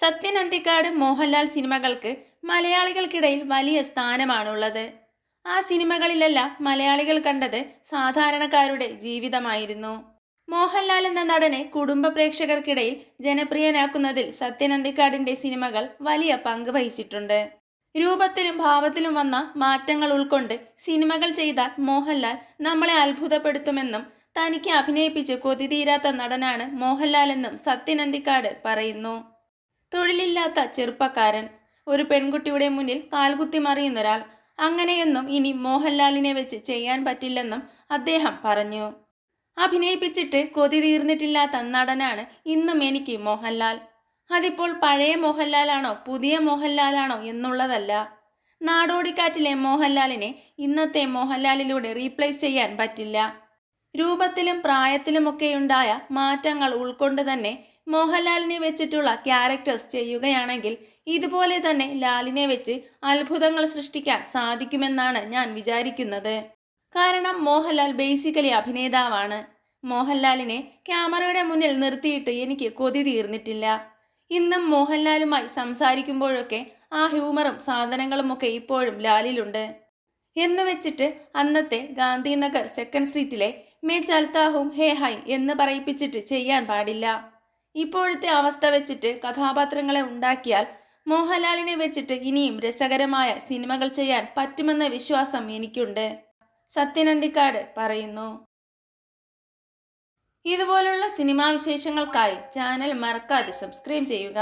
സത്യൻ അന്തിക്കാട് മോഹൻലാൽ സിനിമകൾക്ക് മലയാളികൾക്കിടയിൽ വലിയ സ്ഥാനമാണുള്ളത്. ആ സിനിമകളിലെല്ലാം മലയാളികൾ കണ്ടത് സാധാരണക്കാരുടെ ജീവിതമായിരുന്നു. മോഹൻലാൽ എന്ന നടനെ കുടുംബ പ്രേക്ഷകർക്കിടയിൽ ജനപ്രിയനാക്കുന്നതിൽ സത്യൻ അന്തിക്കാടിന്റെ സിനിമകൾ വലിയ പങ്ക് വഹിച്ചിട്ടുണ്ട്. രൂപത്തിലും ഭാവത്തിലും വന്ന മാറ്റങ്ങൾ ഉൾക്കൊണ്ട് സിനിമകൾ ചെയ്ത മോഹൻലാൽ നമ്മളെ അത്ഭുതപ്പെടുത്തുമെന്നും തനിക്ക് അഭിനയിപ്പിച്ച് കൊതി തീരാത്ത നടനാണ് മോഹൻലാൽ എന്നും സത്യൻ അന്തിക്കാട് പറയുന്നു. തൊഴിലില്ലാത്ത ചെറുപ്പക്കാരൻ. ഒരു പെൺകുട്ടിയുടെ മുന്നിൽ കാൽകുത്തി മറിയുന്നൊരാൾ. അങ്ങനെയൊന്നും ഇനി മോഹൻലാലിനെ വെച്ച് ചെയ്യാൻ പറ്റില്ലെന്നും അദ്ദേഹം പറഞ്ഞു. അഭിനയിപ്പിച്ചിട്ട് കൊതി തീർന്നിട്ടില്ലാത്ത നടനാണ് ഇന്നും എനിക്ക് മോഹൻലാൽ. അതിപ്പോൾ പഴയ മോഹൻലാലാണോ പുതിയ മോഹൻലാലാണോ എന്നുള്ളതല്ല. നാടോടിക്കാറ്റിലെ മോഹൻലാലിനെ ഇന്നത്തെ മോഹൻലാലിലൂടെ റീപ്ലേസ് ചെയ്യാൻ പറ്റില്ല. രൂപത്തിലും പ്രായത്തിലുമൊക്കെയുണ്ടായ മാറ്റങ്ങൾ ഉൾക്കൊണ്ട് തന്നെ മോഹൻലാലിനെ വെച്ചിട്ടുള്ള ക്യാരക്ടേഴ്സ് ചെയ്യുകയാണെങ്കിൽ ഇതുപോലെ തന്നെ ലാലിനെ വെച്ച് അത്ഭുതങ്ങൾ സൃഷ്ടിക്കാൻ സാധിക്കുമെന്നാണ് ഞാൻ വിചാരിക്കുന്നത്. കാരണം മോഹൻലാൽ ബേസിക്കലി അഭിനേതാവാണ്. മോഹൻലാലിനെ ക്യാമറയുടെ മുന്നിൽ നിർത്തിയിട്ട് എനിക്ക് കൊതി തീർന്നിട്ടില്ല. ഇന്നും മോഹൻലാലുമായി സംസാരിക്കുമ്പോഴൊക്കെ ആ ഹ്യൂമറും സാധനങ്ങളും ഒക്കെ ഇപ്പോഴും ലാലിലുണ്ട്. എന്ന് വെച്ചിട്ട് അന്നത്തെ ഗാന്ധിനഗർ സെക്കൻഡ് സ്ട്രീറ്റിലെ മേ ചൽത്താഹും ഹേ ഹൈ എന്ന് പറയിപ്പിച്ചിട്ട് ചെയ്യാൻ പാടില്ല. ഇപ്പോഴത്തെ അവസ്ഥ വെച്ചിട്ട് കഥാപാത്രങ്ങളെ ഉണ്ടാക്കിയാൽ മോഹൻലാലിനെ വെച്ചിട്ട് ഇനിയും രസകരമായ സിനിമകൾ ചെയ്യാൻ പറ്റുമെന്ന വിശ്വാസം എനിക്കുണ്ട്. സത്യനന്ദിക്കാട് പറയുന്നു. ഇതുപോലുള്ള സിനിമാ വിശേഷങ്ങൾക്കായി ചാനൽ മറക്കാതെ സബ്സ്ക്രൈബ് ചെയ്യുക.